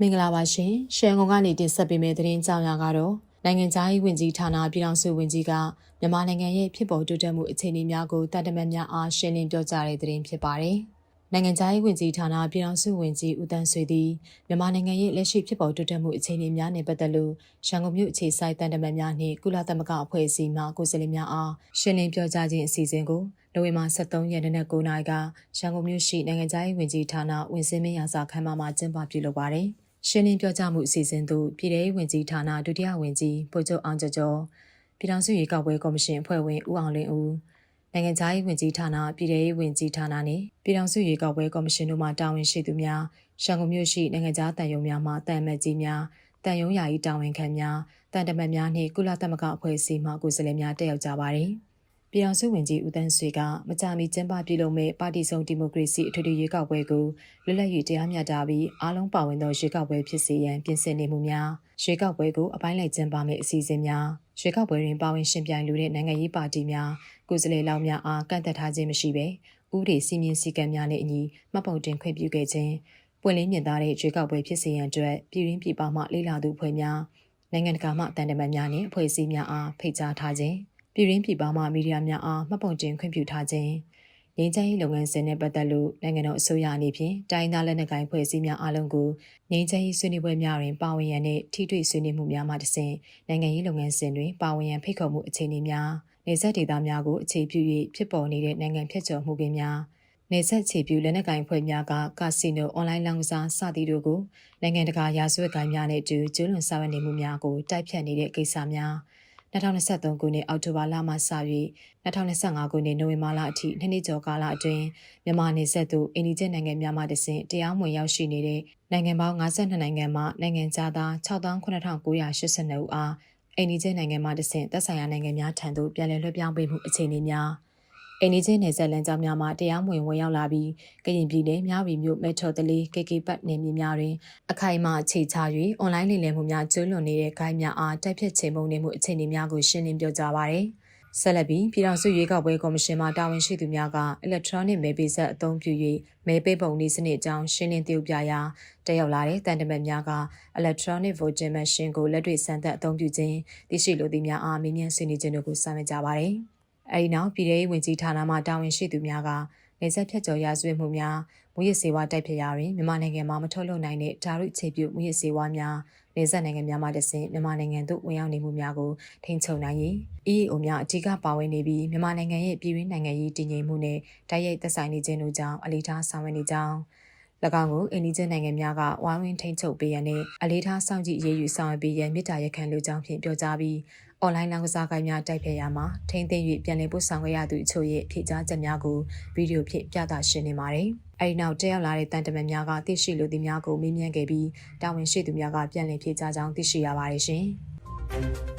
မင်္ဂလာပါရှင်။ရှယ်ကုန်ကနေတင်ဆက်ပေးမယ့်သတင်းကြောင်းရာကတော့နိုင်ငံသားရေးဝန်ကြီးဌာနပြည်ထောင်စုဝန်ကြီးကမြန်မာနိုင်ငံရဲ့ဖြစ်ပေါ်တိုးတက်မှုအခြေအနေများကိုတန်တမန်များအားရှင်းလင်းပြောကြားတဲ့သတင်းဖြစ်ပါတယ်။နိုင်ငံသားရေးဝန်ကြီးဌာနပြည်ထောင်စုဝန်ကြီးဦးတန်းဆွေသည်မြန်မာနိုင်ငံရဲ့လက်ရှိဖြစ်ပေါ်တိုးတက်မှုအခြေအနေများနဲ့ပတ်သက်လို့ရန်ကုန်မြို့အခြေစိုက်တန်တမန်များနှင့်ကုလသမဂ္ဂအဖွဲ့အစည်းမှကိုယ်စားလှယ်များအားရှင်းလင်းပြောကြားခြင်းအစီအစဉ်ကိုနိုဝင်ဘာ23ရက်နေ့9:00နာရီကရန်ကုန်မြို့ရှိနိုင်ငံသားရေးဝန်ကြီးဌာနဝန်စင်းမင်းရာစာခန်းမမှာကျင်းပပြုလုပ်ပါတယ်။ ရှင်းလင်းပြောကြားမှုအစီအစဉ်သို့ပြည်ထောင်စုဝန်ကြီးဌာနဒုတိယဝန်ကြီးဗိုလ်ချုပ်အောင်ကျော်ကျော်ပြည်ထောင်စုရေကောက်ပွဲကော်မရှင်အဖွဲ့ဝင်ဦးအောင်လင်းဦးနိုင်ငံသားရေးဝန်ကြီးဌာနပြည်ထောင်စုဝန်ကြီးဌာနနှင့်ပြည်ထောင်စုရေကောက်ပွဲကော်မရှင်တို့မှတာဝန်ရှိသူများရန်ကုန်မြို့ရှိနိုင်ငံသားတန်ယုံများမှတန်အမတ်ကြီးများတန်ယုံယာယီတာဝန်ခံများတန်တမတ်များနှင့်ကုလသမဂ္ဂအဖွဲ့အစည်းမှကိုယ်စားလှယ်များတက်ရောက်ကြပါသည်။ ပြည်ထောင်စုဝန်ကြီးဦးတန်းဆွေကမကြာမီကျင်းပပြုလုပ်မဲ့ပါတီစုံဒီမိုကရေစီအထွေထွေရွေးကောက်ပွဲကိုလွတ်လပ်ရေးတရားမျှတပြီးအားလုံးပါဝင်သောရွေးကောက်ပွဲဖြစ်စေရန်ပြင်ဆင်နေမှုများရွေးကောက်ပွဲကိုအပိုင်းလိုက်ကျင်းပမယ့်အစီအစဉ်များရွေးကောက်ပွဲတွင်ပါဝင်ရှင်ပြိုင်လူတဲ့နိုင်ငံရေးပါတီများကိုယ်စားလှယ်လောင်များအားကန့်သက်ထားခြင်းမရှိဘဲဥပဒေစည်းမျဉ်းစည်းကမ်းများနှင့်အညီမှတ်ပုံတင်ခွင့်ပြုခဲ့ခြင်းပွင့်လင်းမြင်သာတဲ့ရွေးကောက်ပွဲဖြစ်စေရန်အတွက်ပြည်ရင်းပြည်ပမှလေးလာသူအဖွဲ့များနိုင်ငံတကာမှတန်တမန်များနှင့်အဖွဲ့အစည်းများအားဖိတ်ကြားထားခြင်း ပြည်ရင်းပြည်ပမှမီဒီယာများအားမှတ်ပုံတင်ခွင့်ပြုထားခြင်းငင်းချမ်းရေးလုပ်ငန်းစဉ်နဲ့ပတ်သက်လို့နိုင်ငံတော်အစိုးရအနေဖြင့်တိုင်းသားလက်နက်ကိုင်ဖွဲ့စည်းများအားလုံးကိုငင်းချမ်းရေးဆွေးနွေးပွဲများတွင်ပါဝင်ရန်နှင့်ထိတွေ့ဆွေးနွေးမှုများမှတဆင့်နိုင်ငံရေးလုပ်ငန်းစဉ်တွင်ပါဝင်ရန်ဖိတ်ခေါ်မှုအခြေအနေများနေဆက်ဒေသများကိုအခြေပြု၍ဖြစ်ပေါ်နေတဲ့နိုင်ငံဖြတ်ကျော်မှုပင်များနေဆက်ခြေပြုလက်နက်ကိုင်ဖွဲ့များကကာစီနိုအွန်လိုင်းလောင်းကစားစသည်တို့ကိုနိုင်ငံတကာရာဇဝတ်ကိုင်များနဲ့အတူကျူးလွန်ဆောင်ရွက်နေမှုများကိုတိုက်ဖြတ်နေတဲ့ကိစ္စများ 2023ခုနှစ်အောက်တိုဘာလမှစ၍2025ခုနှစ်နိုဝင်ဘာလအထိနှစ်နှစ်ကျော်ကာလအတွင်းမြန်မာနေဆက်သို့အင်ဒီဂျင်နိုင်ငံများမှတဆင့်တရားမဝင်ရောက်ရှိနေတဲ့နိုင်ငံပေါင်း52နိုင်ငံမှနိုင်ငံသား68982ဦးအားအင်ဒီဂျင်နိုင်ငံမှတဆင့်သက်ဆိုင်ရာနိုင်ငံများထံသို့ပြန်လည်လွှဲပြောင်းပေးမှုအခြေအနေများ အိန္ဒိချင်းနယ်စပ်လမ်းကြောင်းများမှာတရားမဝင်ဝင်ရောက်လာပြီးကရင်ပြည်နယ်မြဝတီမြို့မက်ထရိုတလီ KK ပတ်နယ်မြေများတွင်အခိုင်အမာအခြေချ၍အွန်လိုင်းလိမ်လည်မှုများကျူးလွန်နေတဲ့ဂိုင်းများအားတိုက်ဖြတ်ချေမှုန်နေမှုအခြေအနေများကိုရှင်းလင်းပြောကြားပါရယ်။ဆက်လက်ပြီးပြည်ထောင်စုရွေးကောက်ပွဲကော်မရှင်မှတာဝန်ရှိသူများက electronic မဲပေးဆက်အသုံးပြု၍မဲပေးပုံနည်းစနစ်အကြောင်းရှင်းလင်းသိပြရာတက်ရောက်လာတဲ့တန်တမတ်များက electronic voting machine ကိုလက်တွေ့စမ်းသပ်အသုံးပြုခြင်းသိရှိလိုသည့်များအားမေးမြန်းဆွေးနွေးခြင်းတို့ကိုဆောင်ရွက်ကြပါရယ်။ အဲဒီနောက်ပြည်ထောင်ဝင်ကြီးဌာနမှတာဝန်ရှိသူများကနေဆက်ဖြတ်ကျော်ရာဇဝတ်မှုများမူရစ်စေဝါတိုက်ဖျက်ရာတွင်မြန်မာနိုင်ငံမှာမထုတ်လုပ်နိုင်တဲ့ဓာတ်ခြေပြုမူရစ်စေဝါများနေဆက်နိုင်ငံများမှတဆင့်မြန်မာနိုင်ငံသို့ဝင်ရောက်နေမှုများကိုထိန်းချုပ်နိုင်ရေး EAO များအထူးပါဝင်နေပြီးမြန်မာနိုင်ငံရဲ့ပြည်တွင်းနိုင်ငံရေးတည်ငြိမ်မှုနဲ့တိုက်ရိုက်သက်ဆိုင်နေခြင်းတို့ကြောင့်အလေးထားဆောင်ရွက်နေကြောင်း၎င်းကိုအင်ဒီဂျင်နိုင်ငံများကဝိုင်းဝန်းထိန်းချုပ်ပေးရန်နဲ့အလေးထားစောင့်ကြည့်ရေးယူဆောင်ရွက်ပေးရန်မြစ်တာရက်ခံလိုကြောင်းဖြင့်ပြောကြားပြီး အွန်လိုင်းလောင်းကစားကိုင်းများတိုက်ဖျက်ရမှာထိမ့်သိမ့်၍ပြန်လည်ပို့ဆောင်ခဲ့ရသူအချို့ရဲ့ဖြည့်ကြားချက်များကိုဗီဒီယိုဖြင့်ပြသရှင်းနေပါတယ်။အဲဒီနောက်တက်ရောက်လာတဲ့တန်တမန်များကသိရှိလိုသူများကိုမေးမြန်းခဲ့ပြီးတာဝန်ရှိသူများကပြန်လည်ဖြည့်ကြားကြောင်းသိရှိရပါတယ်ရှင်။